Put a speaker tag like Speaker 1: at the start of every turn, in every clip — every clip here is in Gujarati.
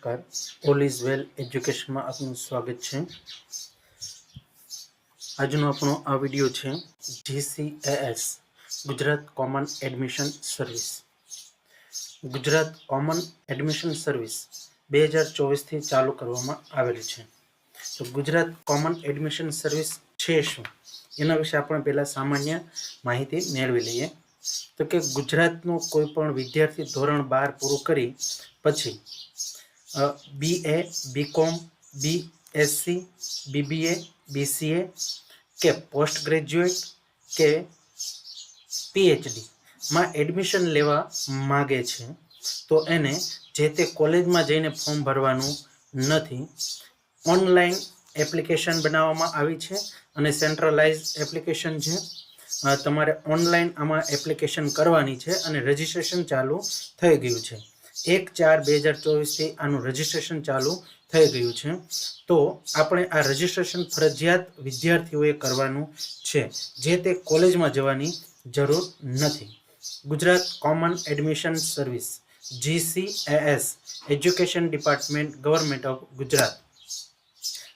Speaker 1: નમસ્કાર. ઓલ ઇઝ વેલ એજ્યુકેશનમાં આપનું સ્વાગત છે. આજનો આપણો આ વીડિયો છે GCAS Gujarat common admission service Gujarat common admission service બે હજાર ચોવીસથી ચાલુ કરવામાં આવેલી છે. તો ગુજરાત કોમન એડમિશન સર્વિસ છે શું? એના વિશે આપણે પહેલાં સામાન્ય માહિતી મેળવી લઈએ. તો કે ગુજરાતનો કોઈ પણ વિદ્યાર્થી ધોરણ બાર પૂરું કરી પછી B A BCom B Sc BBA BCA કે પોસ્ટ ગ્રેજ્યુએટ કે પીએચડી માં એડમિશન લેવા માગે છે, તો એને જે તે કોલેજમાં જઈને ફોર્મ ભરવાનું નથી, ઓનલાઈન એપ્લિકેશન બનાવવામાં આવી છે અને સેન્ટ્રલાઇઝ એપ્લિકેશન છે. તમારે ઓનલાઈન આમાં એપ્લિકેશન કરવાની છે અને રજિસ્ટ્રેશન ચાલુ થઈ ગયું છે. એક ચાર બે હજાર ચોવીસથી આનું રજિસ્ટ્રેશન ચાલુ થઈ ગયું છે. તો આપણે આ રજિસ્ટ્રેશન ફરજિયાત વિદ્યાર્થીઓએ કરવાનું છે, જે તે કોલેજમાં જવાની જરૂર નથી. Gujarat common admission service GCAS education department government of Gujarat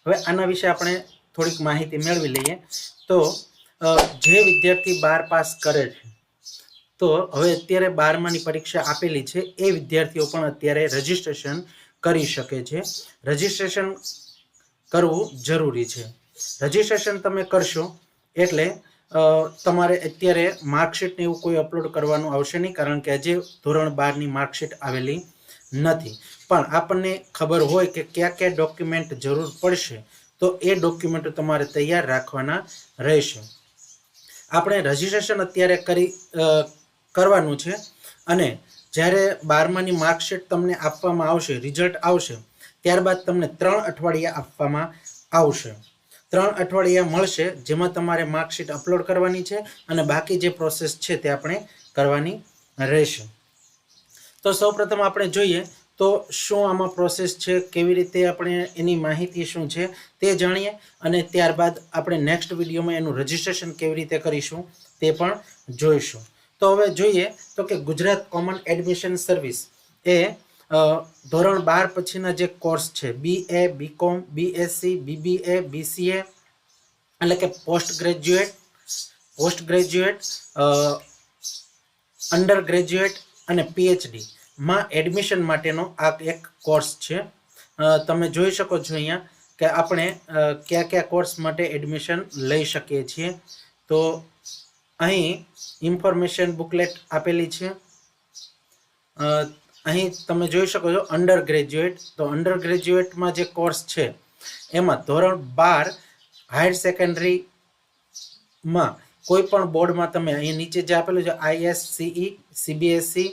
Speaker 1: હવે આના વિશે આપણે થોડીક માહિતી મેળવી લઈએ. તો જે વિદ્યાર્થી બાર પાસ કરે છે તો હવે અત્યારે બારમાની પરીક્ષા આપેલી છે. એ વિદ્યાર્થીઓ પણ અત્યારે રજિસ્ટ્રેશન કરી શકે છે. રજિસ્ટ્રેશન કરવું જરૂરી છે. રજિસ્ટ્રેશન તમે કરશો એટલે તમારે અત્યારે માર્કશીટને એવું કોઈ અપલોડ કરવાનું આવશે નહીં, કારણ કે હજી ધોરણ બારની માર્કશીટ આવેલી નથી. પણ આપણને ખબર હોય કે કયા કયા ડોક્યુમેન્ટ જરૂર પડશે, તો એ ડોક્યુમેન્ટો તમારે તૈયાર રાખવાના રહેશે. આપણે રજિસ્ટ્રેશન અત્યારે કરી કરવાનું છે. અને જ્યારે બારમાની માર્કશીટ તમને આપવામાં આવશે રિઝલ્ટ આવશે, ત્યારબાદ તમને ત્રણ અઠવાડિયા આપવામાં આવશે. ત્રણ અઠવાડિયા મળશે, જેમાં તમારે માર્કશીટ અપલોડ કરવાની છે અને બાકી જે પ્રોસેસ છે તે આપણે કરવાની રહેશે. તો સૌપ્રથમ આપણે જોઈએ તો શું આમાં પ્રોસેસ છે, કેવી રીતે આપણે એની માહિતી શું છે તે જાણીએ અને ત્યારબાદ આપણે નેક્સ્ટ વિડીયોમાં એનું રજિસ્ટ્રેશન કેવી રીતે કરીશું તે પણ જોઈશું. તો હવે જોઈએ તો કે ગુજરાત કોમન એડમિશન સર્વિસ એ ધોરણ બાર પછીના જે કોર્સ છે B A BCom BSc BBA BCA એટલે કે post graduate post graduate under graduate અને પીએચડી માં એડમિશન માટેનો આ એક કોર્સ છે. તમે જોઈ શકો છો અહીંયા કે આપણે કયા કયા કોર્સ માટે એડમિશન લઈ શકીએ છીએ. તો અહીં ઇન્ફોર્મેશન બુકલેટ આપેલી છે. અહીં તમે જોઈ શકો છો અંડર ગ્રેજ્યુએટ તો અંડર ગ્રેજ્યુએટમાં જે કોર્સ છે, એમાં ધોરણ બાર હાયર સેકન્ડરીમાં કોઈ પણ બોર્ડમાં તમે અહીં નીચે જે આપેલું છે ICSE CBSE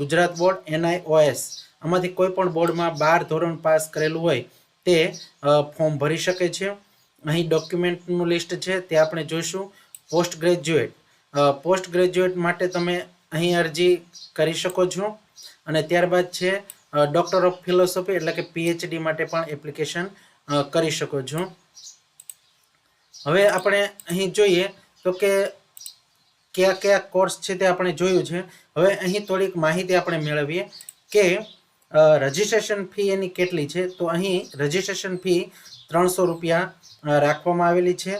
Speaker 1: Gujarat board NIOS આમાંથી કોઈ પણ બોર્ડમાં બાર ધોરણ પાસ કરેલું હોય તે ફોર્મ ભરી શકે છે. અહીં ડોક્યુમેન્ટનું લિસ્ટ છે, તે આપણે જોઈશું. પોસ્ટ ગ્રેજ્યુએટ પોસ્ટ ગ્રેજ્યુએટ માટે તમે અહીં અરજી કરી શકો છો અને ત્યારબાદ છે ડૉક્ટર ઓફ ફિલોસોફી એટલે કે પીએચડી માટે પણ એપ્લિકેશન કરી શકો છો. હવે આપણે અહીં જોઈએ તો કે કયા કયા કોર્સ છે તે આપણે જોયું છે. હવે અહીં થોડીક માહિતી આપણે મેળવીએ કે રજિસ્ટ્રેશન ફી એની કેટલી છે. તો અહીં રજિસ્ટ્રેશન ફી ત્રણસો રૂપિયા રાખવામાં આવેલી છે.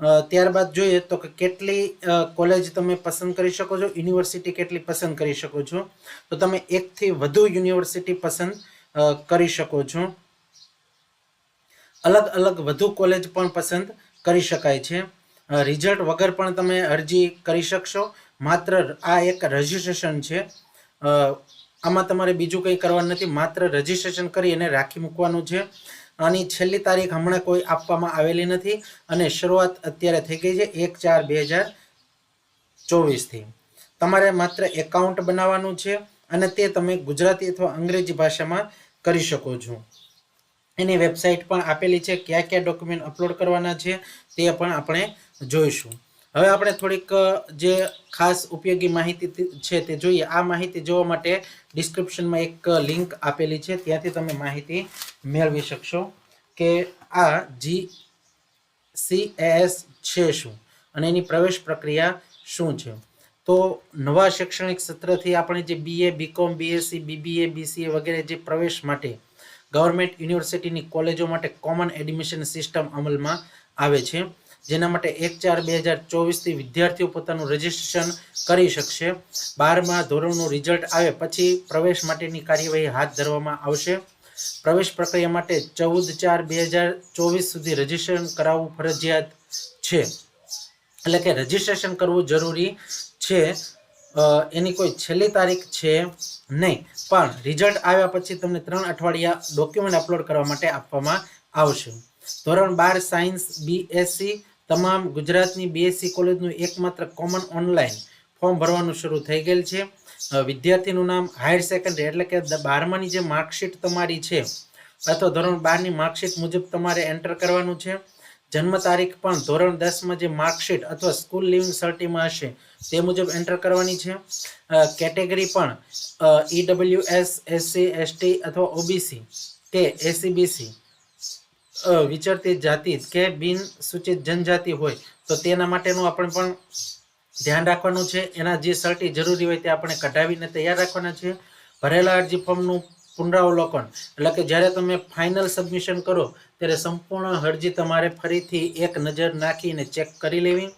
Speaker 1: ત્યારબાદ જોઈએ તો કે કેટલી કોલેજ તમે પસંદ કરી શકો છો યુનિવર્સિટી કેટલી પસંદ કરી શકો છો. તો તમે એકથી વધુ યુનિવર્સિટી પસંદ કરી શકો છો. અલગ અલગ વધુ કોલેજ પણ પસંદ કરી શકાય છે. રિઝલ્ટ વગર પણ તમે અરજી કરી શકશો. માત્ર આ એક રજિસ્ટ્રેશન છે. આમાં તમારે બીજું કંઈ કરવાનું નથી. માત્ર રજિસ્ટ્રેશન કરી એને રાખી મૂકવાનું છે. આની છેલ્લી તારીખ હમણાં કોઈ આપવામાં આવેલી નથી અને શરૂઆત અત્યારે થઈ ગઈ છે એક ચાર બે હજાર ચોવીસથી. તમારે માત્ર એકાઉન્ટ બનાવવાનું છે અને તે તમે ગુજરાતી અથવા અંગ્રેજી ભાષામાં કરી શકો છો. એની વેબસાઇટ પણ આપેલી છે, કયા કયા ડોક્યુમેન્ટ અપલોડ કરવાના છે તે પણ આપણે જોઈશું. હવે આપણે થોડીક જે ખાસ ઉપયોગી માહિતી છે તે જોઈએ. આ માહિતી જોવા માટે ડિસ્ક્રિપ્શનમાં એક લિંક આપેલી છે. ત્યાંથી તમે માહિતી મેળવી શકશો કે આ જી સી એસ છે શું અને એની પ્રવેશ પ્રક્રિયા શું છે. તો નવા શૈક્ષણિક સત્રથી આપણે જે BA BCom BSc BBA BCA વગેરે જે પ્રવેશ માટે ગવર્મેન્ટ યુનિવર્સિટીની કોલેજો માટે કોમન એડમિશન સિસ્ટમ અમલમાં આવે છે. જેના માટે એક ચાર બે હજાર ચોવીસથી વિદ્યાર્થીઓ પોતાનું રજિસ્ટ્રેશન કરી શકશે. બારમા ધોરણનું રિઝલ્ટ આવે પછી પ્રવેશ માટેની કાર્યવાહી હાથ ધરવામાં આવશે. પ્રવેશ પ્રક્રિયા માટે ચૌદ ચાર બે હજાર ચોવીસ સુધી રજિસ્ટ્રેશન કરાવવું ફરજિયાત છે. એટલે કે રજિસ્ટ્રેશન કરવું જરૂરી છે. એની કોઈ છેલ્લી તારીખ છે નહીં. પણ રિઝલ્ટ આવ્યા પછી તમને ત્રણ અઠવાડિયા ડોક્યુમેન્ટ અપલોડ કરવા માટે આપવામાં આવશે. ધોરણ બાર સાયન્સ બીએસસી તમામ ગુજરાતની બીએસસી કોલેજનું એકમાત્ર કોમન ઓનલાઈન ફોર્મ ભરવાનું શરૂ થઈ ગયેલ છે. વિદ્યાર્થીનું નામ હાયર સેકન્ડરી એટલે કે બારમાની જે માર્કશીટ તમારી છે, અથવા ધોરણ બારની માર્કશીટ મુજબ તમારે એન્ટર કરવાનું છે. જન્મ તારીખ પણ ધોરણ દસમાં જે માર્કશીટ અથવા સ્કૂલ લિવિંગ સર્ટીમાં હશે, તે મુજબ એન્ટર કરવાની છે. કેટેગરી પણ E W S SC ST અથવા ઓબીસી કે એસીબીસી વિચરતી જાતિ કે બિન સૂચિત જનજાતિ હોય, તો તેના માટેનું આપણે પણ ધ્યાન રાખવાનું છે. એના જે સર્ટી જરૂરી હોય તે આપણે કઢાવીને તૈયાર રાખવાના છે. ભરેલા અરજી ફોર્મનું પુનરાવલોકન, એટલે કે જ્યારે તમે ફાઇનલ સબમિશન કરો, ત્યારે સંપૂર્ણ અરજી તમારે ફરીથી એક નજર નાખીને ચેક કરી લેવી.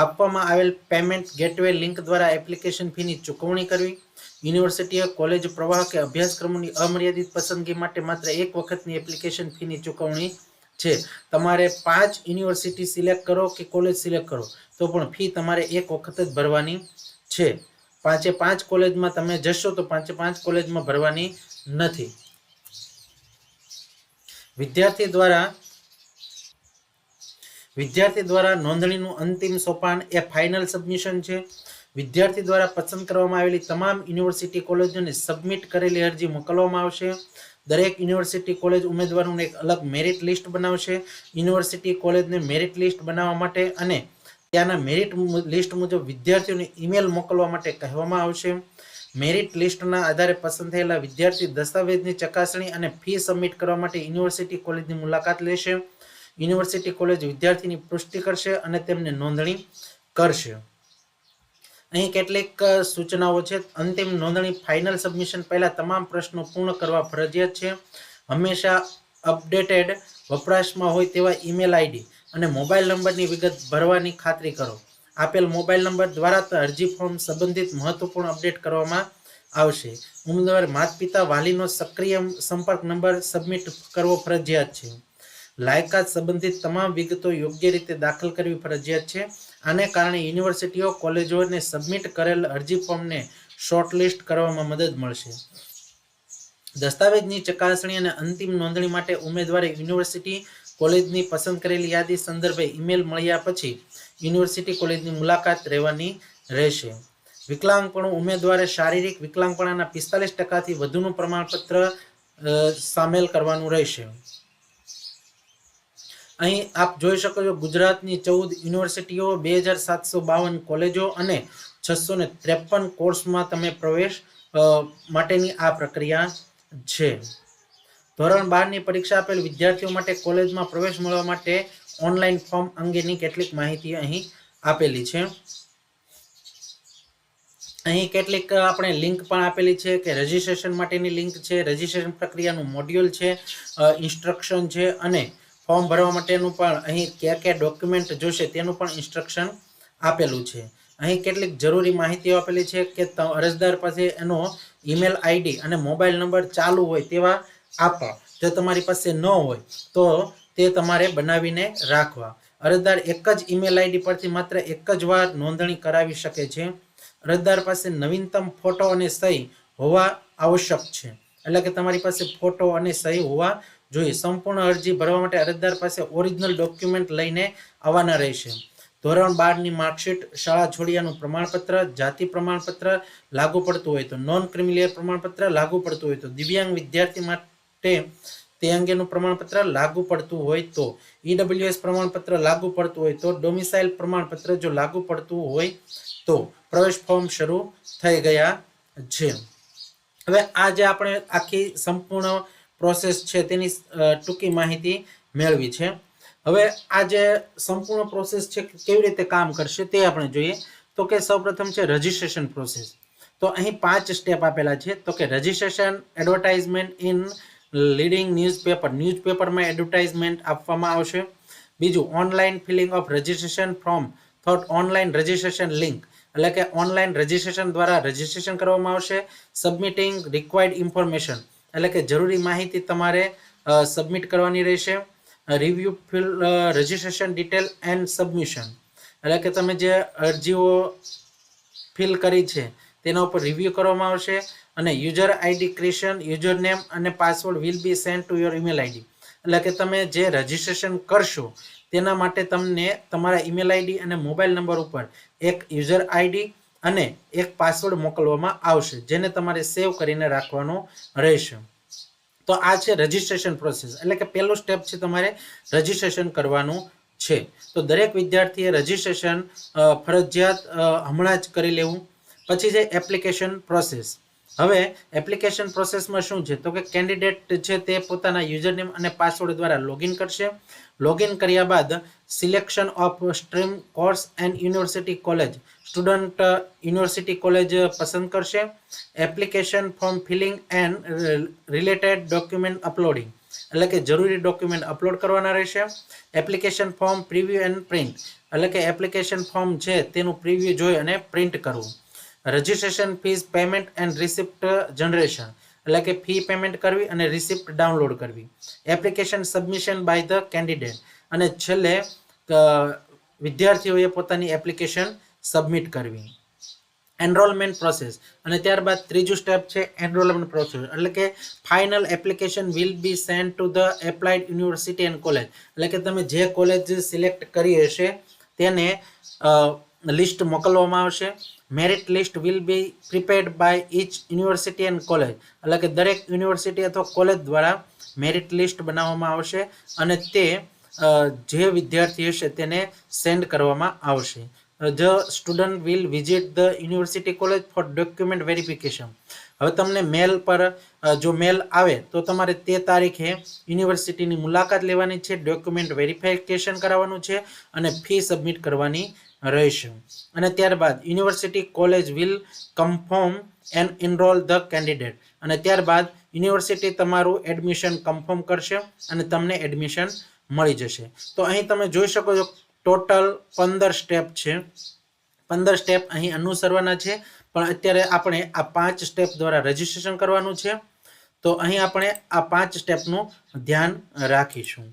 Speaker 1: આપવામાં આવેલ પેમેન્ટ ગેટવે લિંક દ્વારા એપ્લિકેશન ફીની ચૂકવણી કરવી. યુનિવર્સિટીએ કોલેજ પ્રવાહ કે અભ્યાસક્રમોની અમર્યાદિત પસંદગી માટે માત્ર એક વખતની એપ્લિકેશન ફીની ચૂકવણી છે. તમારે પાંચ યુનિવર્સિટી સિલેક્ટ કરો કે કોલેજ સિલેક્ટ કરો, તો પણ ફી તમારે એક વખત જ ભરવાની છે. પાંચે પાંચ કોલેજમાં તમે જશો તો પાંચે પાંચ કોલેજમાં ભરવાની નથી. વિદ્યાર્થી દ્વારા વિદ્યાર્થી દ્વારા નોંધણીનું અંતિમ સોપાન એ ફાઇનલ સબમિશન છે. વિદ્યાર્થી દ્વારા પસંદ કરવામાં આવેલી તમામ યુનિવર્સિટી કોલેજોને સબમિટ કરેલી અરજી મોકલવામાં આવશે. દરેક યુનિવર્સિટી કોલેજ ઉમેદવારોને એક અલગ મેરિટ લિસ્ટ બનાવશે. યુનિવર્સિટી કોલેજને મેરિટ લિસ્ટ બનાવવા માટે અને ત્યાંના મેરિટ લિસ્ટ મુજબ વિદ્યાર્થીઓને ઈમેલ મોકલવા માટે કહેવામાં આવશે. મેરિટ લિસ્ટના આધારે પસંદ થયેલા વિદ્યાર્થી દસ્તાવેજની ચકાસણી અને ફી સબમિટ કરવા માટે યુનિવર્સિટી કોલેજની મુલાકાત લેશે. યુનિવર્સિટી કોલેજ વિદ્યાર્થીની પુષ્ટિ કરશે અને તેમને નોંધણી કરશે. અહીં કેટલીક સૂચનાઓ છે. અંતિમ નોંધણી ફાઇનલ સબમિશન પહેલાં તમામ પ્રશ્નો પૂર્ણ કરવા ફરજિયાત છે. હંમેશા અપડેટેડ વપરાશમાં હોય તેવા ઈમેલ આઈડી અને મોબાઈલ નંબરની વિગત ભરવાની ખાતરી કરો. આપેલ મોબાઈલ નંબર દ્વારા અરજી ફોર્મ સંબંધિત મહત્વપૂર્ણ અપડેટ કરવામાં આવશે. ઉમેદવાર માતા પિતા વાલીનો સક્રિય સંપર્ક નંબર સબમિટ કરવો ફરજિયાત છે. લાયકાત સંબંધિત તમામ વિગતો યોગ્ય રીતે દાખલ કરવી ફરજિયાત છે. આને કારણે યુનિવર્સિટીઓ, કોલેજોને સબમિટ કરેલ અરજી ફોર્મને શોર્ટલિસ્ટ કરવામાં મદદ મળશે. દસ્તાવેજની ચકાસણી અને અંતિમ નોંધણી માટે ઉમેદવારે યુનિવર્સિટી કોલેજની પસંદ કરેલી યાદી સંદર્ભે ઈમેલ મળ્યા પછી યુનિવર્સિટી કોલેજની મુલાકાત રહેવાની રહેશે. વિકલાંગપણું ઉમેદવારે શારીરિક વિકલાંગપણાના પિસ્તાલીસ ટકાથી વધુનું પ્રમાણપત્ર સામેલ કરવાનું રહેશે. અહીં આપ જોઈ શકો છો ગુજરાતની ચૌદ યુનિવર્સિટીઓ, બે હજાર સાતસો બાવન કોલેજો અને છસો ને ત્રેપન કોર્સમાં તમે પ્રવેશ માટેની આ પ્રક્રિયા છે. ધોરણ બારની પરીક્ષા આપેલ વિદ્યાર્થીઓ માટે કોલેજમાં પ્રવેશ મળવા માટે ઓનલાઈન ફોર્મ અંગેની કેટલીક માહિતી અહીં આપેલી છે. અહીં કેટલીક આપણે લિંક પણ આપેલી છે કે રજિસ્ટ્રેશન માટેની લિંક છે, રજિસ્ટ્રેશન પ્રક્રિયાનું મોડ્યુલ છે ઇન્સ્ટ્રક્શન છે અને ફોર્મ ભરવા માટેનું પણ અહીં કયા કયા ડોક્યુમેન્ટ જોશે તેનું પણ ઇન્સ્ટ્રક્શન આપેલું છે. અહીં કેટલીક જરૂરી માહિતીઓ આપેલી છે કે અરજદાર પાસે એનો ઈમેલ આઈડી અને મોબાઈલ નંબર ચાલુ હોય તેવા આપવા. જો તમારી પાસે ન હોય તો તે તમારે બનાવીને રાખવા. અરજદાર એક જ ઈમેલ આઈડી પરથી માત્ર એક જ વાર નોંધણી કરાવી શકે છે. અરજદાર પાસે નવીનતમ ફોટો અને સહી હોવા આવશ્યક છે. એટલે કે તમારી પાસે ફોટો અને સહી હોવા જોઈએ સંપૂર્ણ અરજી ભરવા માટે અરજદાર પાસે ઓરિજિનલ ડોક્યુમેન્ટ લઈને આવવાના રહેશે. ધોરણ બારની માર્કશીટ શાળા છોડિયાનું પ્રમાણપત્ર, જાતિ પ્રમાણપત્ર લાગુ પડતું હોય તો નોન ક્રિમિલિયર પ્રમાણપત્ર લાગુ પડતું હોય તો દિવ્યાંગ વિદ્યાર્થી માટે તે અંગેનું પ્રમાણપત્ર લાગુ પડતું હોય તો ઈડબ્લ્યુએસ પ્રમાણપત્ર લાગુ પડતું હોય તો ડોમિસાઇલ પ્રમાણપત્ર જો લાગુ પડતું હોય તો પ્રવેશ ફોર્મ શરૂ થઈ ગયા છે. હવે આ જે આપણે આખી સંપૂર્ણ પ્રોસેસ છે તેની ટૂંકી માહિતી મેળવી છે. હવે આ જે સંપૂર્ણ પ્રોસેસ છે કેવી રીતે કામ કરશે તે આપણે જોઈએ. તો કે સૌપ્રથમ છે રજિસ્ટ્રેશન પ્રોસેસ તો અહીં પાંચ સ્ટેપ આપેલા છે. તો કે registration advertisement in leading newspaper ન્યૂઝપેપરમાં advertisement આપવામાં આવશે. બીજું online filling of registration form through online registration link એટલે કે ઓનલાઈન રજિસ્ટ્રેશન દ્વારા રજિસ્ટ્રેશન કરવામાં આવશે. સબમિટિંગ રિક્વાયર્ડ ઇન્ફોર્મેશન એટલે કે જરૂરી માહિતી તમારે સબમિટ કરવાની રહેશે. Review fill registration detail and submission એટલે કે તમે જે અરજીઓ ફિલ કરી છે, તેના ઉપર રિવ્યૂ કરવામાં આવશે અને user ID creation user name અને password will be send to your email ID એટલે કે તમે જે રજિસ્ટ્રેશન કરશો, તેના માટે તમને તમારા ઈમેલ આઈડી અને મોબાઈલ નંબર ઉપર એક યુઝર આઈડી અને એક પાસવર્ડ મોકલવામાં આવશે, જેને તમારે સેવ કરીને રાખવાનો રહેશે. તો આ છે રજિસ્ટ્રેશન પ્રોસેસ એટલે કે પહેલું સ્ટેપ છે તમારે રજિસ્ટ્રેશન કરવાનું છે. તો દરેક વિદ્યાર્થીએ રજિસ્ટ્રેશન ફરજિયાત હમણાં જ કરી લેવું. પછી છે એપ્લિકેશન પ્રોસેસ હવે એપ્લિકેશન પ્રોસેસમાં શું છે? તો કે કેન્ડિડેટ છે તે પોતાના યુઝરનેમ અને પાસવર્ડ દ્વારા લોગિન કરશે. લોગિન કર્યા બાદ selection of stream course and university college student university college પસંદ કરશે. Application form filling and related document uploading એટલે કે જરૂરી ડોક્યુમેન્ટ અપલોડ કરવાના રહેશે. Application form preview and print એટલે કે એપ્લિકેશન ફોર્મ છે, તેનું પ્રિવ્યૂ જોઈ અને પ્રિન્ટ કરવું. Registration fees payment and receipt generation એટલે કે ફી પેમેન્ટ કરવી અને રિસિપ્ટ ડાઉનલોડ કરવી. Application submission by the candidate અને છેલ્લે વિદ્યાર્થીઓએ પોતાની એપ્લિકેશન સબમિટ કરવી. એનરોલમેન્ટ પ્રોસેસ અને ત્યારબાદ ત્રીજું સ્ટેપ છે એનરોલમેન્ટ પ્રોસેસ એટલે કે final application will be send to the applied university and college એટલે કે તમે જે કોલેજ સિલેક્ટ કરી હશે, તેને લિસ્ટ મોકલવામાં આવશે. Merit list will be prepared by each university and college એટલે કે દરેક યુનિવર્સિટી અથવા કોલેજ દ્વારા મેરિટ લિસ્ટ બનાવવામાં આવશે અને તે જે વિદ્યાર્થી હશે તેને સેન્ડ કરવામાં આવશે. The student will visit the university college for document verification હવે તમને મેલ પર જો મેલ આવે, તો તમારે તે તારીખે યુનિવર્સિટીની મુલાકાત લેવાની છે ડોક્યુમેન્ટ વેરિફિકેશન કરાવવાનું છે અને ફી સબમિટ કરવાની રહેશે. અને ત્યારબાદ university college will confirm and enrol the candidate અને ત્યારબાદ યુનિવર્સિટી તમારું એડમિશન કન્ફર્મ કરશે અને તમને એડમિશન મળી જશે. તો અહીં તમે જોઈ શકો છો ટોટલ પંદર સ્ટેપ છે. પંદર સ્ટેપ અહીં અનુસરવાના છે. પણ અત્યારે આપણે આ પાંચ સ્ટેપ દ્વારા રજીસ્ટ્રેશન કરવાનું છે. તો અહીં આપણે આ પાંચ સ્ટેપનું ધ્યાન રાખીશું.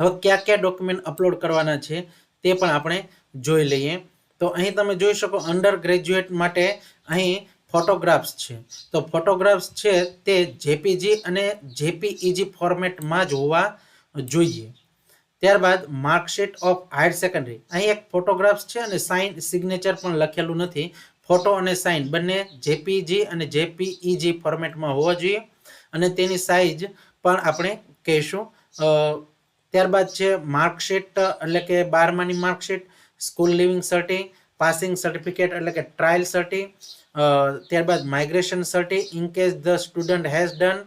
Speaker 1: હવે કયા કયા ડોક્યુમેન્ટ અપલોડ કરવાના છે તે પણ આપણે જોઈ લઈએ. તો અહીં તમે જોઈ શકો અંડર ગ્રેજ્યુએટ માટે અહીં ફોટોગ્રાફ્સ છે. તો ફોટોગ્રાફ્સ છે તે જેપીજી અને જેપીઈજી ફોર્મેટમાં જ હોવા જોઈએ. ત્યારબાદ માર્કશીટ ઓફ હાયર સેકન્ડરી. અહીં એક ફોટોગ્રાફ્સ છે અને સાઇન સિગ્નેચર પણ લખેલું નથી. ફોટો અને સાઇન બંને જેપીજી અને જેપીઈજી ફોર્મેટમાં હોવા જોઈએ અને તેની સાઇઝ પણ આપણે કહીશું. ત્યારબાદ છે માર્કશીટ, એટલે કે બારમાની marksheet, school leaving certi, passing certificate, એટલે કે ટ્રાયલ સર્ટી. ત્યારબાદ migration certi, in case the student has done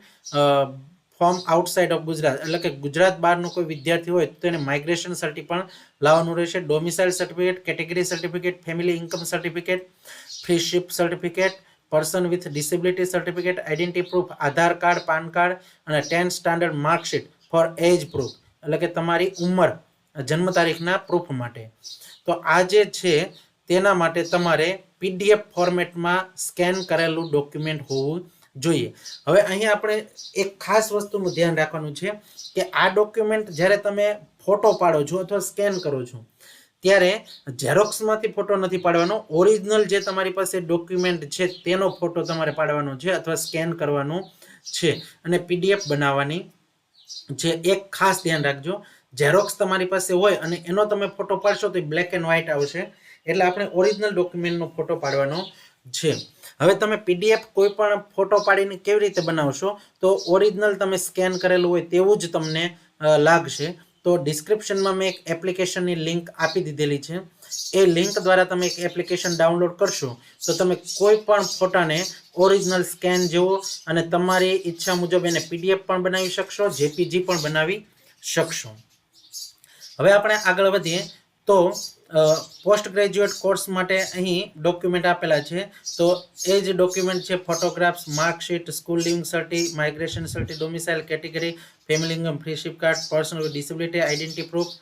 Speaker 1: form outside of Gujarat એટલે કે ગુજરાત બહારનો કોઈ વિદ્યાર્થી હોય તો તેને માઇગ્રેશન સર્ટી પણ લાવવાનું રહેશે domicile certificate category certificate family income certificate freeship certificate person with disability certificate identity proof Aadhaar card PAN card અને tenth standard marksheet for age proof એટલે કે તમારી ઉંમર, જન્મ તારીખના પ્રૂફ માટે. તો આ જે છે, તેના માટે તમારે પીડીએફ ફોર્મેટમાં સ્કેન કરેલું ડોક્યુમેન્ટ હોવું જોઈએ. હવે અહીંયા આપણે એક ખાસ વસ્તુનું ધ્યાન રાખવાનું છે કે આ ડોક્યુમેન્ટ જ્યારે તમે ફોટો પાડો છો અથવા સ્કેન કરો છો, ત્યારે ઝેરોક્સમાંથી ફોટો નથી પાડવાનો. ઓરિજિનલ જે તમારી પાસે ડોક્યુમેન્ટ છે તેનો ફોટો તમારે પાડવાનો છે અથવા સ્કેન કરવાનો છે. અને પીડીએફ બનાવવાની જે એક ખાસ ધ્યાન રાખજો. ઝેરોક્સ તમારી પાસે હોય અને એનો તમે ફોટો પાડશો તો બ્લેક એન્ડ વ્હાઇટ આવશે. એટલે આપણે ઓરિજિનલ ડોક્યુમેન્ટનો ફોટો પાડવાનો છે. હવે તમે પીડીએફ કોઈ પણ ફોટો પાડીને કેવી રીતે બનાવશો, તો ઓરિજિનલ તમે સ્કેન કરેલું હોય તેવું જ તમને લાગશે. તો ડિસ્ક્રિપ્શનમાં મેં એક એપ્લિકેશનની લિંક આપી દીધેલી છે. એ લિંક દ્વારા તમે એક એપ્લિકેશન ડાઉનલોડ કરશો, તો તમે કોઈ પણ ફોટાને ઓરિજિનલ સ્કેન જેવો અને તમારી ઈચ્છા મુજબ એને પીડીએફ પણ બનાવી શકશો જેપીજી પણ બનાવી શકશો. હવે આપણે આગળ વધીએ. તો પોસ્ટ ગ્રેજ્યુએટ કોર્સ માટે અહીં ડોક્યુમેન્ટ આપેલા છે. તો એ જ ડોક્યુમેન્ટ છે photographs marksheet school leaving certi migration certi domicile category family income freeship card personal disability identity proof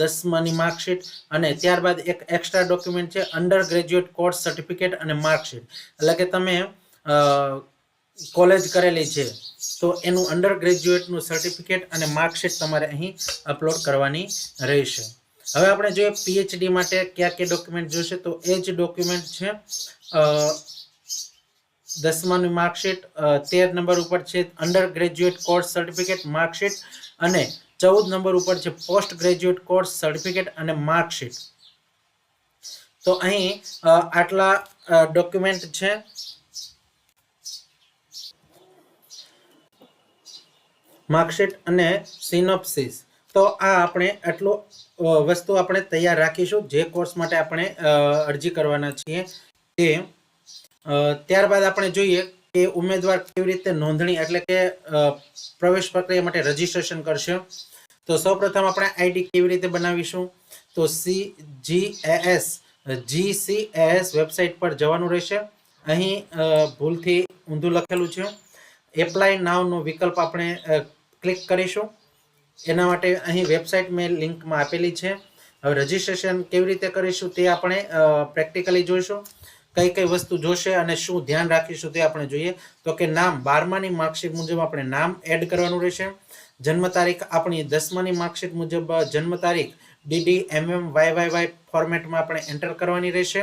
Speaker 1: દસમાની marksheet અને ત્યારબાદ એક એક્સ્ટ્રા ડોક્યુમેન્ટ છે અંડર ગ્રેજ્યુએટ કોર્સ સર્ટિફિકેટ અને માર્કશીટ એટલે કે તમે કોલેજ કરેલી છે, તો એનું અંડર ગ્રેજ્યુએટનું સર્ટિફિકેટ અને માર્કશીટ તમારે અહીં અપલોડ કરવાની રહેશે. હવે આપણે જોઈએ પીએચડી માટે કયા કયા ડોક્યુમેન્ટ જોશે, તો એ જ ડોક્યુમેન્ટ છે દસમાનું માર્કશીટ તેર નંબર ઉપર છે under graduate course certificate marksheet અને ચૌદ નંબર ઉપર છે પોસ્ટ ગ્રેજ્યુએટ કોર્સ સર્ટિફિકેટ અને માર્કશીટ તો અહીં આટલા ડોક્યુમેન્ટ છે. માર્કશીટ અને સિનોપ્સિસ તો આ આપણે આટલું વસ્તુ આપણે તૈયાર રાખીશું જે કોર્સ માટે આપણે અરજી કરવાના છીએ તે ત્યારબાદ આપણે જોઈએ કે ઉમેદવાર કેવી રીતે નોંધણી એટલે કે પ્રવેશ પ્રક્રિયા માટે રજીસ્ટ્રેશન કરશે. તો સૌપ્રથમ આપણે આઈડી કેવી રીતે બનાવીશું? તો C G S G C S website પર જવાનું રહેશે. અહીં ભૂલથી ઊંધું લખેલું છે. એપ્લાય નાવનો વિકલ્પ આપણે ક્લિક કરીશું. એના માટે અહીં વેબસાઇટ મેં લિંકમાં આપેલી છે. હવે રજીસ્ટ્રેશન કેવી રીતે કરીશું તે આપણે પ્રેક્ટિકલી જોઈશું. કઈ કઈ વસ્તુ જોશે અને શું ધ્યાન રાખીશું તે આપણે જોઈએ. તો કે નામ, બારમાની માર્કશીટ મુજબ આપણે નામ એડ કરવાનું રહેશે. જન્મ તારીખ આપણી દસમાની માર્કશીટ મુજબ જન્મ તારીખ DD MM Y Y Y ફોર્મેટમાં આપણે એન્ટર કરવાની રહેશે.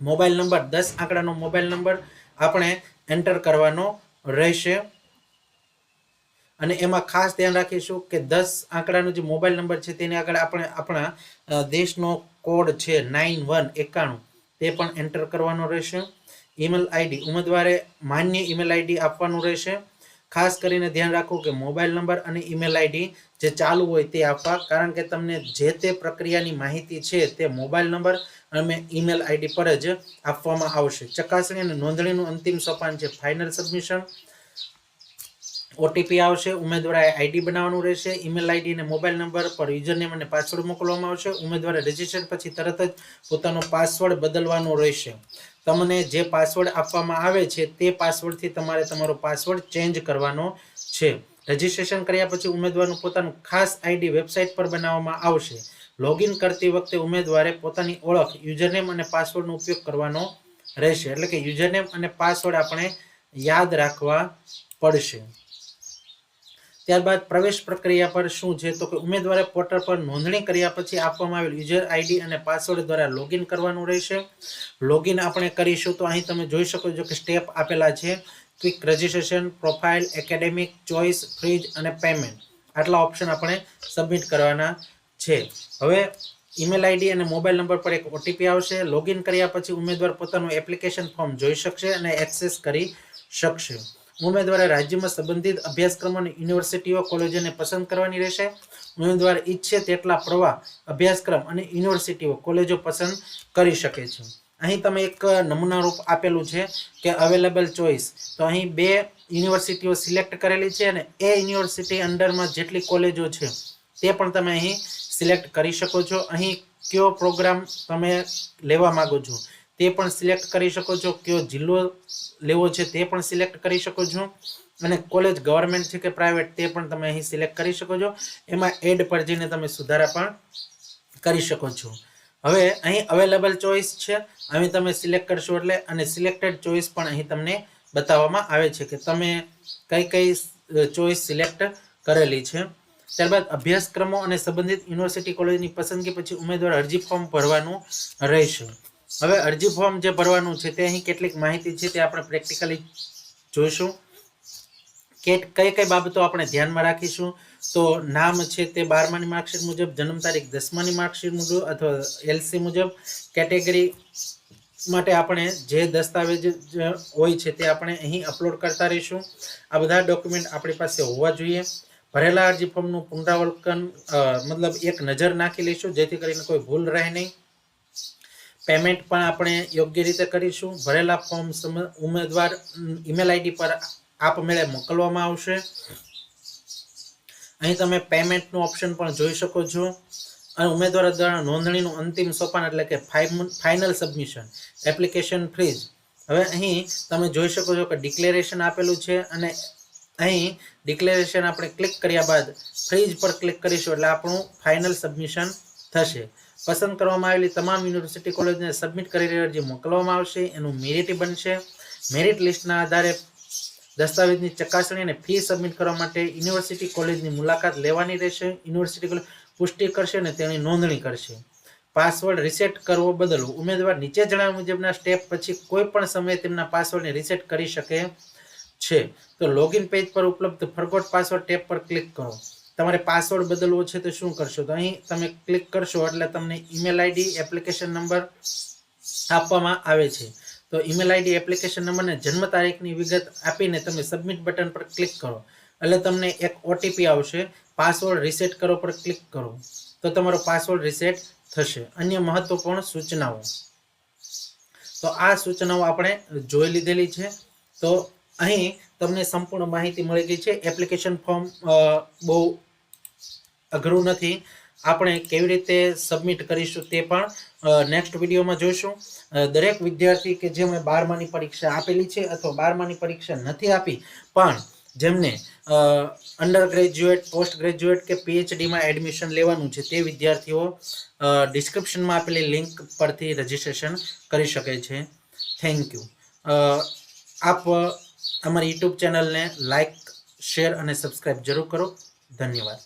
Speaker 1: મોબાઈલ નંબર, દસ આંકડાનો મોબાઈલ નંબર આપણે એન્ટર કરવાનો રહેશે. અને એમાં ખાસ ધ્યાન રાખીશું કે દસ આંકડાનો જે મોબાઈલ નંબર છે, તેની આગળ આપણે આપણા દેશનો કોડ છે નાઇન વન એકાણું, તે પણ એન્ટર કરવાનો રહેશે. ઈમેલ આઈડી ઉમેદવારે માન્ય ઈમેલ આઈડી આપવાનું રહેશે. ખાસ કરીને ધ્યાન રાખવું કે મોબાઈલ નંબર અને ઈમેલ આઈડી જે ચાલુ હોય તે આપવા, કારણ કે તમને જે તે પ્રક્રિયાની માહિતી છે તે મોબાઈલ નંબર અને ઈમેલ આઈડી પર જ આપવામાં આવશે. ચકાસણી અને નોંધણીનું અંતિમ સોપાન છે ફાઇનલ સબમિશન ઓટીપી આવશે, ઉમેદવારે આઈડી બનાવવાનું રહેશે ઈમેલ આઈડી અને મોબાઈલ નંબર પર યુઝરનેમ અને પાસવર્ડ મોકલવામાં આવશે. ઉમેદવારે રજીસ્ટ્રેશન પછી તરત જ પોતાનો પાસવર્ડ બદલવાનો રહેશે. તમને જે પાસવર્ડ આપવામાં આવે છે, તે પાસવર્ડથી તમારે તમારો પાસવર્ડ ચેન્જ કરવાનો છે. રજીસ્ટ્રેશન કર્યા પછી ઉમેદવારનું પોતાનું ખાસ આઈડી વેબસાઇટ પર બનાવવામાં આવશે. લોગિન કરતી વખતે ઉમેદવારે પોતાની ઓળખ યુઝરનેમ અને પાસવર્ડનો ઉપયોગ કરવાનો રહેશે. એટલે કે યુઝરનેમ અને પાસવર્ડ આપણે યાદ રાખવા પડશે. ત્યારબાદ પ્રવેશ પ્રક્રિયા પર શું છે તો કે ઉમેદવારે પોર્ટલ પર નોંધણી કર્યા પછી આપવામાં આવેલ યુઝર આઈડી અને પાસવર્ડ દ્વારા લોગિન કરવાનું રહેશે. લોગિન આપણે કરીશું તો અહીં તમે જોઈ શકો છો કે સ્ટેપ આપેલા છે. Quick registration profile academic choice freeze અને પેમેન્ટ આટલા ઓપ્શન આપણે સબમિટ કરવાના છે. હવે ઈમેલ આઈડી અને મોબાઈલ નંબર પર એક ઓટીપી આવશે. લોગિન કર્યા પછી ઉમેદવાર પોતાનું એપ્લિકેશન ફોર્મ જોઈ શકશે અને એક્સેસ કરી શકશે. ઉમેદવારે રાજ્યમાં સંબંધિત અભ્યાસક્રમો અને યુનિવર્સિટીઓ, કોલેજોને પસંદ કરવાની રહેશે. ઉમેદવાર ઈચ્છે તેટલા પ્રવાહ, અભ્યાસક્રમ અને યુનિવર્સિટીઓ, કોલેજો પસંદ કરી શકે છે. અહીં તમે એક નમૂના રૂપ આપેલું છે કે અવેલેબલ ચોઈસ તો અહીં બે યુનિવર્સિટીઓ સિલેક્ટ કરેલી છે અને એ યુનિવર્સિટી અંડરમાં જેટલી કોલેજો છે, તે પણ તમે અહીં સિલેક્ટ કરી શકો છો. અહીં કયો પ્રોગ્રામ તમે લેવા માગો છો? તે પણ સિલેક્ટ કરી શકો છો. કયો જિલ્લો લેવો છે તે પણ સિલેક્ટ કરી શકો છો. અને કોલેજ ગવર્મેન્ટ છે કે પ્રાઇવેટ તે પણ તમે અહીં સિલેક્ટ કરી શકો છો. એમાં એડ પર જઈને તમે સુધારા પણ કરી શકો છો. હવે અહીં અવેલેબલ ચોઇસ છે. અહીં તમે સિલેક્ટ કરશો એટલે અને સિલેક્ટેડ ચોઇસ પણ અહીં તમને બતાવવામાં આવે છે કે તમે કઈ કઈ ચોઇસ સિલેક્ટ કરેલી છે. ત્યારબાદ અભ્યાસક્રમો અને સંબંધિત યુનિવર્સિટી કોલેજની પસંદગી પછી ઉમેદવાર અરજી ફોર્મ ભરવાનું રહેશે. હવે અરજી ફોર્મ જે ભરવાનું છે તે અહીં કેટલીક માહિતી છે તે આપણે પ્રેક્ટિકલી જોઈશું. કે કઈ કઈ બાબતો આપણે ધ્યાનમાં રાખીશું? તો નામ છે તે બારમાની માર્કશીટ મુજબ, જન્મ તારીખ દસમાની માર્કશીટ મુજબ અથવા એલસી મુજબ. કેટેગરી માટે આપણે જે દસ્તાવેજ હોય છે તે આપણે અહીં અપલોડ કરતા રહીશું. આ બધા ડોક્યુમેન્ટ આપણી પાસે હોવા જોઈએ. ભરેલા અરજી ફોર્મનું પુનરાવર્તન મતલબ એક નજર નાખી લઈશું, જેથી કરીને કોઈ ભૂલ રહે નહીં. પેમેન્ટ પણ આપણે યોગ્ય રીતે કરીશું. ભરેલા ફોર્મ ઉમેદવાર ઈમેલ આઈડી પર આપમેળે મોકલવામાં આવશે. અહીં તમે પેમેન્ટનું ઓપ્શન પણ જોઈ શકો છો. અને ઉમેદવાર દ્વારા નોંધણીનું અંતિમ સોપાન એટલે કે ફાઇનલ સબમિશન એપ્લિકેશન ફ્રીજ હવે અહીં તમે જોઈ શકો છો કે ડિક્લેરેશન આપેલું છે અને અહીં ડિક્લેરેશન આપણે ક્લિક કર્યા બાદ ફ્રીજ પર ક્લિક કરીશું એટલે આપણું ફાઇનલ સબમિશન થશે. પસંદ કરવામાં આવેલી તમામ યુનિવર્સિટી કોલેજને સબમિટ કરેલી અરજી મોકલવામાં આવશે. એનું મેરિટ બનશે. મેરિટ લિસ્ટના આધારે દસ્તાવેજની ચકાસણી અને ફી સબમિટ કરવા માટે યુનિવર્સિટી કોલેજની મુલાકાત લેવાની રહેશે. યુનિવર્સિટી કોલેજ પુષ્ટિ કરશે અને તેની નોંધણી કરશે. પાસવર્ડ રીસેટ કરવો બદલ. ઉમેદવાર નીચે જણાવ્યા મુજબના સ્ટેપ પછી કોઈ પણ સમયે તેમના પાસવર્ડને રીસેટ કરી શકે છે. તો લોગિન પેજ પર ઉપલબ્ધ ફરગોટ પાસવર્ડ ટેબ પર ક્લિક કરો. તમારે પાસવર્ડ બદલવો છે તો શું કરશો? તો અહીં તમે ક્લિક કરશો એટલે તમને ઈમેલ આઈડી એપ્લિકેશન નંબર આપવામાં આવે છે. તો ઈમેલ આઈડી એપ્લિકેશન નંબરને જન્મ તારીખની વિગત આપીને તમે સબમિટ બટન પર ક્લિક કરો. એટલે તમને એક ઓટીપી આવશે. પાસવર્ડ રીસેટ કરો પર ક્લિક કરો. તો તમારો પાસવર્ડ રીસેટ થશે. અન્ય મહત્વપૂર્ણ સૂચનાઓ. તો આ સૂચનાઓ આપણે જોઈ લીધેલી છે. તો અહીં તમને સંપૂર્ણ માહિતી મળી ગઈ છે. એપ્લિકેશન ફોર્મ બહુ અઘરું નથી. આપણે કેવી રીતે સબમિટ કરીશું તે પણ નેક્સ્ટ વિડીયોમાં જોઈશું. દરેક વિદ્યાર્થી કે જે મેં બારમાની પરીક્ષા આપેલી છે અથવા બારમાની પરીક્ષા નથી આપી, પણ જેમને અંડર ગ્રેજ્યુએટ પોસ્ટ ગ્રેજ્યુએટ કે પીએચડીમાં એડમિશન લેવાનું છે તે વિદ્યાર્થીઓ ડિસ્ક્રિપ્શનમાં આપેલી લિંક પરથી રજિસ્ટ્રેશન કરી શકે છે. થેન્ક યુ આપ અમારી યુટ્યુબ ચેનલને લાઇક શેર અને સબસ્ક્રાઈબ જરૂર કરો. ધન્યવાદ.